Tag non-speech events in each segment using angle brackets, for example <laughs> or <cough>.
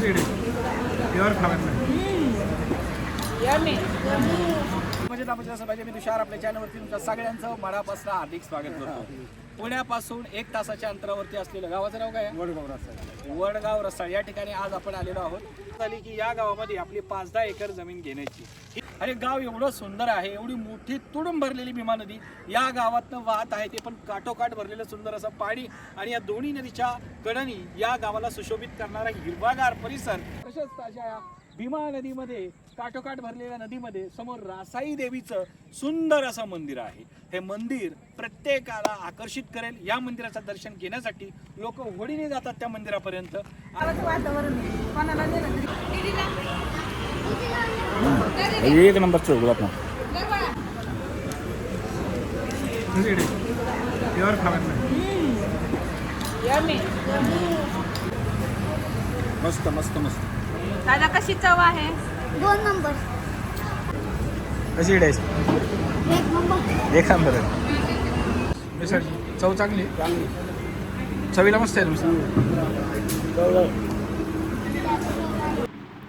Pure flower म्हणजे आपण जसं पाहिजे मी तुषार आपल्या चॅनलवरती तुमच्या सगळ्यांचं मनापासून हार्दिक स्वागत करतो. पुण्यापासून एक तासाच्या अंतरावरती असलेलं गावाचं नाव काय आहे? वडगाव रस्ता. वडगाव रसाळ या ठिकाणी आज आपण आलेलो आहोत. झाली की या गावामध्ये आपली पाच दहा एकर जमीन घेण्याची. अरे गाव एवढं सुंदर आहे एवढी मोठी तुडून भरलेली भीमा नदी. या गावातनं वाहत आहे ते पण काठोकाठ भरलेलं सुंदर असं पाणी आणि या दोन्ही नदीच्या कडानी या गावाला सुशोभित करणारा हिरवागार परिसर. तसेच ताज्या या भीमा नदीमध्ये काठोकाठ भरलेल्या नदीमध्ये समोर रासाई देवीचं सुंदर असं मंदिर आहे. हे मंदिर प्रत्येकाला आकर्षित करेल. या मंदिराचं दर्शन घेण्यासाठी लोक होडीने जातात त्या मंदिरापर्यंत. वातावरण एक नंबर प्युअर फ्लावर मस्त मस्त मस्त. दादा कशी चव आहे? दोन नंबर. कशी डायस एक नंबर. एक नंबर मिसळची चव चांगली? चवीला मस्त आहे तुमचं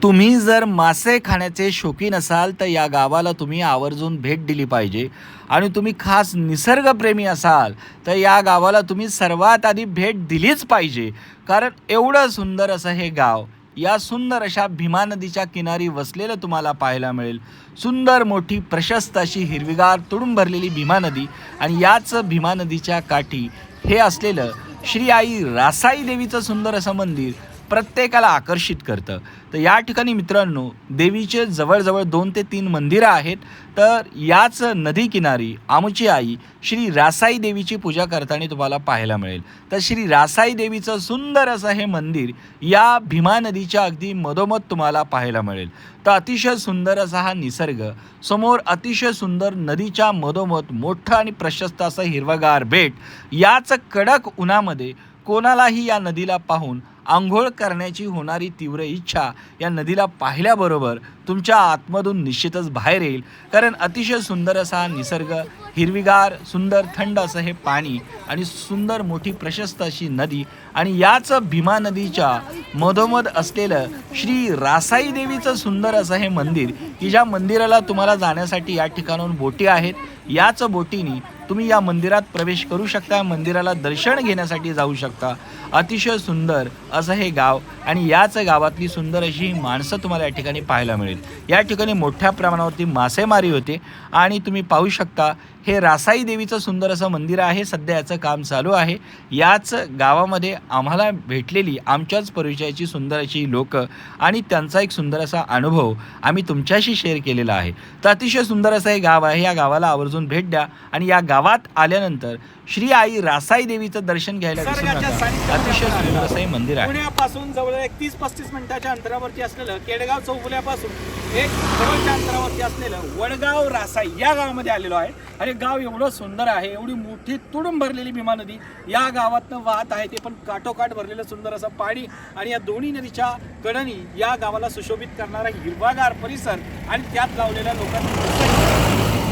तुम्ही जर मासे खाण्याचे शौकीन असाल तर या गावाला तुम्ही आवर्जून भेट दिली पाहिजे. आणि तुम्ही खास निसर्गप्रेमी असाल तर या गावाला तुम्ही सर्वात आधी भेट दिलीच पाहिजे. कारण एवढं सुंदर असं हे गाव या सुंदर अशा भीमा नदीच्या किनारी वसलेलं तुम्हाला पाहायला मिळेल. सुंदर मोठी प्रशस्त अशी हिरवीगार तुडून भरलेली भीमा नदी आणि याच भीमा नदीच्या काठी हे असलेलं श्री आई रासाई देवीचं सुंदर असं मंदिर प्रत्येकाला आकर्षित करतं. तर या ठिकाणी मित्रांनो देवीचे जवळजवळ दोन ते तीन मंदिरं आहेत. तर याच नदीकिनारी आमची आई श्री रासाई देवीची पूजा करताना तुम्हाला पाहायला मिळेल. तर श्री रासाई देवीचं सुंदर असं हे मंदिर या भीमा नदीच्या अगदी मधोमध तुम्हाला पाहायला मिळेल. तर अतिशय सुंदर असा हा निसर्ग समोर अतिशय सुंदर नदीच्या मधोमध मोठं आणि प्रशस्त असं हिरवगार बेट याच कडक उन्हामध्ये कोणालाही या नदीला पाहून आंघोळ करण्याची होणारी तीव्र इच्छा या नदीला पाहिल्याबरोबर तुमच्या आतमधून निश्चितच बाहेर येईल. कारण अतिशय सुंदर असा हा निसर्ग हिरवीगार सुंदर थंड असं हे पाणी आणि सुंदर मोठी प्रशस्त अशी नदी आणि याच भीमा नदीच्या मधोमध असलेलं श्री रासाई देवीचं सुंदर असं हे मंदिर की ज्या मंदिराला तुम्हाला जाण्यासाठी या ठिकाणाहून बोटी आहेत याच बोटीने तुम्ही या मंदिरात प्रवेश करू शकता मंदिराला दर्शन घेण्यासाठी जाऊ शकता. अतिशय सुंदर असं हे गाव आणि याच गावातली सुंदर अशी माणसं तुम्हाला या ठिकाणी पाहायला मिळेल. या ठिकाणी मोठ्या प्रमाणावरती मासेमारी होते आणि तुम्ही पाहू शकता हे रासाई देवीचं सुंदर असं मंदिर आहे. सध्या याचं काम चालू आहे. याच गावामध्ये आम्हाला भेटलेली आमच्याच परिचयाची सुंदर अशी लोक आणि त्यांचा एक सुंदर असा अनुभव आम्ही तुमच्याशी शेअर केलेला आहे. तर अतिशय सुंदर असं हे गाव आहे. या गावाला आवर्जून भेट द्या आणि या गावात आल्यानंतर श्री आई रासाई देवीचं दर्शन घ्यायला विसरू नका. अतिशय सुंदर असं हे मंदिर आहे. पुण्यापासून जवळ एक तीस पस्तीस मिनिटाच्या अंतरावरती असलेलं केडगाव चौफुल्यापासून एक जवळच्या अंतरावरती असलेलं वडगाव रासाई या गावामध्ये आलेलो आहे. अरे गाव एवढं सुंदर आहे एवढी मोठी तुडून भरलेली भीमा नदी या गावातनं वाहत आहे. ते पण काठोकाठ भरलेलं सुंदर असं पाणी आणि या दोन्ही नदीच्या कडानी या गावाला सुशोभित करणारा हिरवागार परिसर आणि त्यात लावलेल्या लोकांनी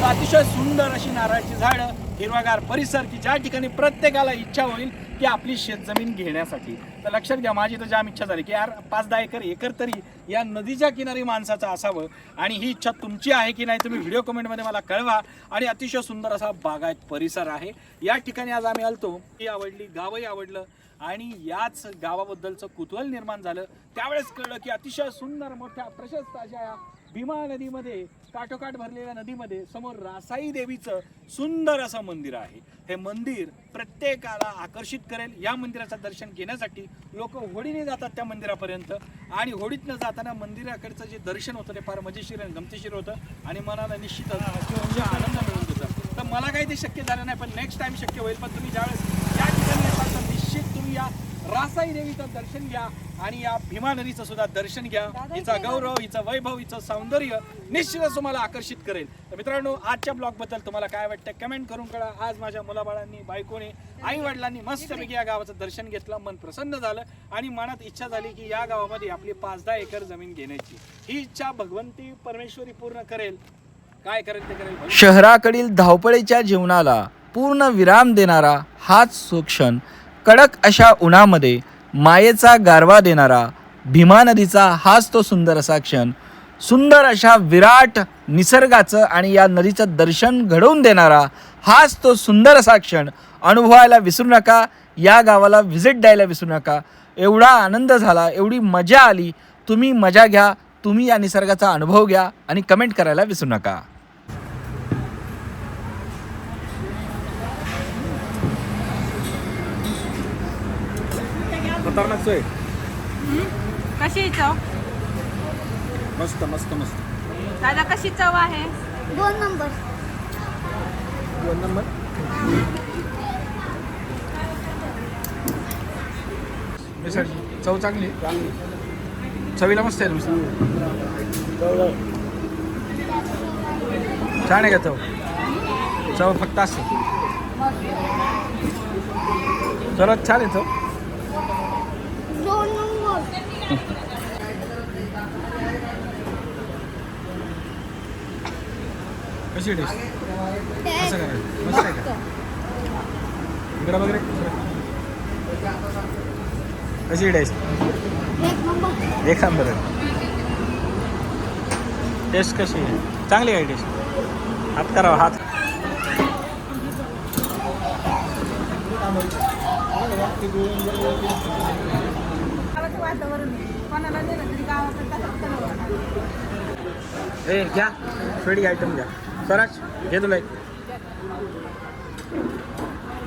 अतिशय सुंदर अशी नारळाची झाडं हिरवागार परिसर की ज्या ठिकाणी प्रत्येकाला इच्छा होईल की आपली शेतजमीन घेण्यासाठी. तर लक्षात घ्या माझी तर जाम इच्छा झाली की यार पाच दहा एकर एकर तरी या नदीच्या किनारी माणसाचं असावं आणि ही इच्छा तुमची आहे की नाही तुम्ही व्हिडिओ कमेंटमध्ये मला कळवा आणि अतिशय सुंदर असा बागायत परिसर आहे. या ठिकाणी आज आम्ही आलतो ती आवडली गावही आवडलं आणि याच गावाबद्दलचं कुतूहल निर्माण झालं. त्यावेळेस कळलं की अतिशय सुंदर मोठ्या प्रशस्त अशा या भीमा नदीमध्ये काठोकाठ भरलेल्या नदीमध्ये समोर रासाई देवीचं सुंदर असं मंदिर आहे. हे मंदिर प्रत्येकाला आकर्षित करेल. या मंदिराचं दर्शन घेण्यासाठी लोक होडीने जातात त्या मंदिरापर्यंत. आणि होडीतनं जाताना मंदिराकडचं जे दर्शन होतं ते फार मजेशीर आणि गमतीशीर होतं. आणि मनाला निश्चितच आनंद मिळून देतं तर मला काही ते शक्य झालं नाही पण नेक्स्ट टाईम शक्य होईल. पण तुम्ही ज्यावेळेस या ठिकाणी तर निश्चित तुम्ही या रासाई देवीचं दर्शन घ्या आणि या भीमा नदीचं सुद्धा दर्शन घ्या. हिचा गौरव हिचं वैभव हिचं सौंदर्य निश्चितच तुम्हाला आकर्षित करेल. तर मित्रांनो आजच्या ब्लॉगबद्दल तुम्हाला काय वाटतं कमेंट करून कळा. आज माझ्या मुलाबाळांनी बायकोने आई वडिलांनी मस्तपैकी या गावाचं दर्शन घेतलं मन प्रसन्न झालं आणि मनात इच्छा झाली की या गावामध्ये आपली पाच दहा एकर जमीन घेण्याची. ही इच्छा भगवंती परमेश्वरी पूर्ण करेल. काय करेल ते करेल शहराकडील धावपळीच्या जीवनाला पूर्ण विराम देणारा हाच सुक्षण कडक अशा उन्हामध्ये मायेचा गारवा देणारा भीमा नदीचा हाच तो सुंदर असा क्षण सुंदर अशा विराट निसर्गाचं आणि या नदीचं दर्शन घडवून देणारा हाच तो सुंदर असा क्षण. अनुभवायला विसरू नका या गावाला व्हिजिट द्यायला विसरू नका. एवढा आनंद झाला एवढी मजा आली. तुम्ही मजा घ्या तुम्ही या निसर्गाचा अनुभव घ्या आणि कमेंट करायला विसरू नका. खतरनाक सोय. कशी चव? मस्त मस्त मस्त. दादा कशी चव आहे? दोन नंबर. दोन नंबर? मिसळची चव चांगली चवीला मस्त आहे तुमची छान आहे का चव? चव फक्त असते. सर्वात छान आहे चव. <laughs> कशी डिश कसं करायचं? मस्त आहे का? इकडं वगैरे कशी डिश एक नंबर एक टेस्ट कशी आहे? चांगली आहे टेस्ट हात करावा हात. Thank you. ए घ्या. स्वीट आयटम घ्या. स्वराज घे तुला एक.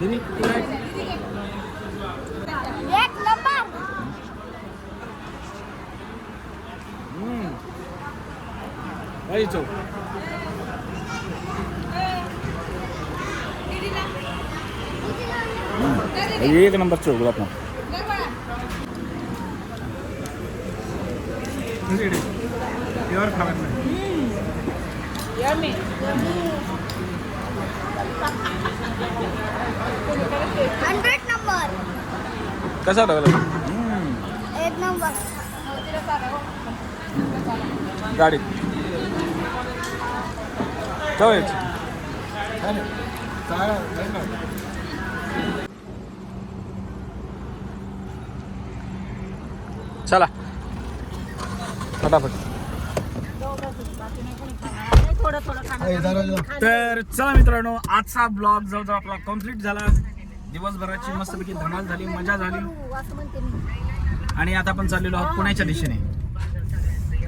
दिनी तुला एक. नंबर. हम्म. एक नंबर चव गुलाब ना प्युअर खाणार हंड्रेड नंबर कसा लागला? एक नंबर गाडीत चव यायची चला. फटाफट. तर चला मित्रांनो आजचा ब्लॉग जवळजवळ आपला कंप्लीट झाला. दिवसभराची मस्तपैकी धमाल झाली मजा झाली. आणि आता आपण चाललेलो आहोत पुण्याच्या दिशेने.